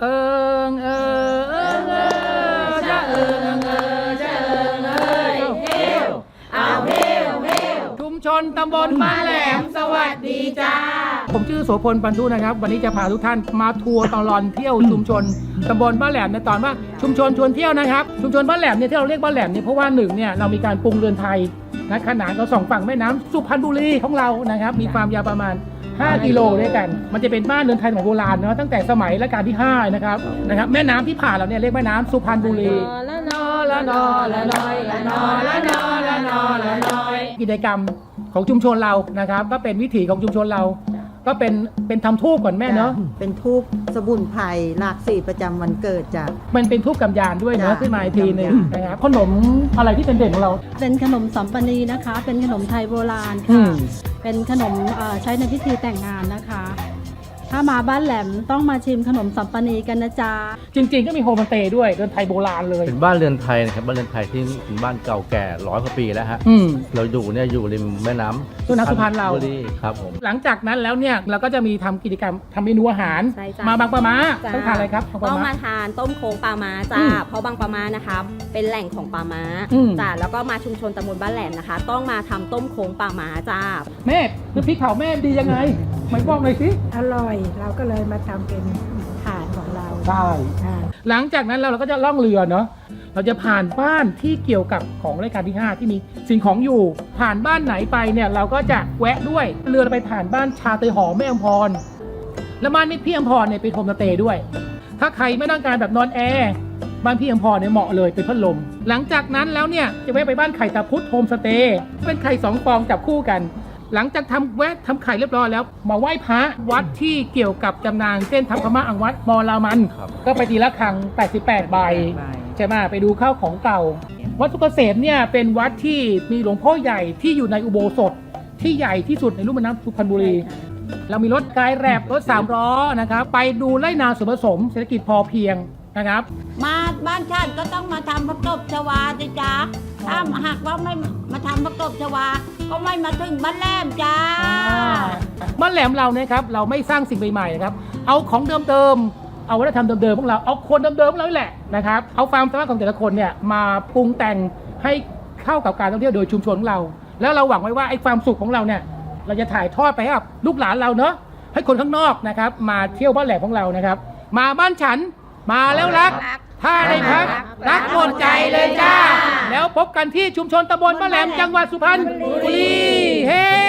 เอิงเอิงเอิงเอิงจะเอิงเอิงจะเอิงเอิงเฮวเอาเฮวเฮวชุมชนตำบลบ้านแหลมสวัสดีจ้า ผมชื่อโสพลปันทุนะครับ วันนี้จะพาทุกท่านมาทัวร์ตลอดเที่ยวชุมชนตำบลบ้านแหลมในตอนว่าชุมชนชวนเที่ยวนะครับ ชุมชนบ้านแหลมเนี่ยที่เราเรียกบ้านแหลมเนี่ยเพราะว่าหนึ่งเนี่ยเรามีการปรุงเรือนไทยนะขนานกับสองฝั่งแม่น้ำสุพรรณบุรีของเรานะครับ มีความยาวประมาณ 5 กิโลด้วยกัน มันจะเป็นบ้านเรือนไทยสมัยโบราณเนาะตั้งแต่สมัยรัชกาลที่ 5 นะครับนะครับแม่น้ำที่ผ่านเราเนี่ยเรียกแม่น้ำสุพรรณบุรี ละนอละนอละนอยละนอละนอละนอละนอย กิจกรรมของชุมชนเรานะครับ ก็เป็นวิถีของชุมชนเรา ก็เป็นเป็นทำทูบก่อนแม่เนาะเป็นทูบสมุนไพรหลากสีประจำวันเกิดจ้ะ มันเป็นทูบกำยานด้วยเนาะจ้ะขึ้นมาอีกทีหนึงกำยาน นะครับขนมอะไรที่เป็นเด่นของเรา เป็นขนมสัมปนีนะคะ เป็นขนมไทยโบราณอืค่ะ ม เป็นขนมเอ่อใช้ในพิธีแต่งงานนะคะ ถ้ามาบ้านแหลมต้องมาชิมขนมสัมปนีกันนะจ๊ะ จริง ๆ ก็มีโฮมสเตย์ด้วยเรือนไทยโบราณเลย เป็นบ้านเรือนไทยนะครับบ้านเรือนไทยที่เป็นบ้านเก่าแก่ร้อยกว่าปีแล้วฮะอืม เราอยู่เนี่ยอยู่ริมแม่น้ำต้นน้ำสุพรรณเราบุรีครับผม หลังจากนั้นแล้วเนี่ย เราก็จะมีทำกิจกรรมทำเมนูอาหาร ใช่จ้ะ มาบางปะมาจ้ะต้องทานอะไรครับบางปะต้องมา มาทานต้มโค้งปลาม้าอืจ้าม เพราะบางปลาม้านะคะ เป็นแหล่งของปลาม้าอืมจ้าแล้วก็มาชุมชนตำบลบ้านแหลมนะคะ ต้องมาทำต้มโค้งปลาม้าจ้า แม่น้ำพริกเผาแม่ดียังไง ไม่บอกหน่อยสิ อร่อย เราก็เลยมาทำเป็นฐานของเราได้อ่า หลังจากนั้นเราเราก็จะล่องเรือเนาะ เราจะผ่านบ้านที่เกี่ยวกับของรายการที่ 5 ที่มีสิ่งของอยู่ ผ่านบ้านไหนไปเนี่ยเราก็จะแวะด้วย เรือเราไปผ่านบ้านชาเตยหอมแม่อมพร แล้วบ้านพี่อมพรเนี่ยเป็นโฮมสเตย์ด้วย ถ้าใครไม่ต้องการแบบนอนแอร์บ้านพี่อมพรเนี่ยเหมาะเลยเป็นพัดลม หลังจากนั้นแล้วเนี่ยจะแวะไปบ้านไข่ตาพุทธโฮมสเตย์เป็นไข่สองฟองจับคู่กัน หลังจากทำแวะทำไข่เรียบร้อยแล้ว มาไหว้พระวัดที่เกี่ยวกับจำนางเส้นทัพพม่าอังวัดมอลามันครับก็ไปทีละครั้ง88 ใบใช่ไหมไปดูข้าวของเก่า วัดสุกเกษมเนี่ยเป็นวัดที่มีหลวงพ่อใหญ่ที่อยู่ในอุโบสถที่ใหญ่ที่สุดในรุ่มแม่น้ำสุพรรณบุรีเรามีรถกายแรบรถสามล้อนะครับไปดูไร่นาส่วนผสมเศรษฐกิจพอเพียงนะครับ มาบ้านชาติก็ต้องมาทำผักตบชวาสิจ้า ถ้าหากว่าไม่มาทำผักตบชวา ก็ไม่มาถึงบ้านแหลมจ้า บ้านแหลมเราเนี่ยครับเราไม่สร้างสิ่งใหม่ๆนะครับเอาของเดิมๆเอาวัฒนธรรมเดิมๆของเราเอาคนเดิมๆของเรานี่แหละนะครับเอาความสามารถของแต่ละคนเนี่ยมาปรุงแต่งให้เข้ากับการท่องเที่ยวโดยชุมชนของเรา แล้วเราหวังไว้ว่าไอ้ความสุขของเราเนี่ยเราจะถ่ายทอดไปให้กับลูกหลานเราเนาะให้คนข้างนอกนะครับ มาเที่ยวบ้านแหลมของเรานะครับ มาบ้านฉันมาแล้วรัก ถ้าได้พักรักหมดใจเลยจ้า แล้วพบกันที่ชุมชนตำบลบ้านแหลมจังหวัดสุพรรณบุรีเฮ้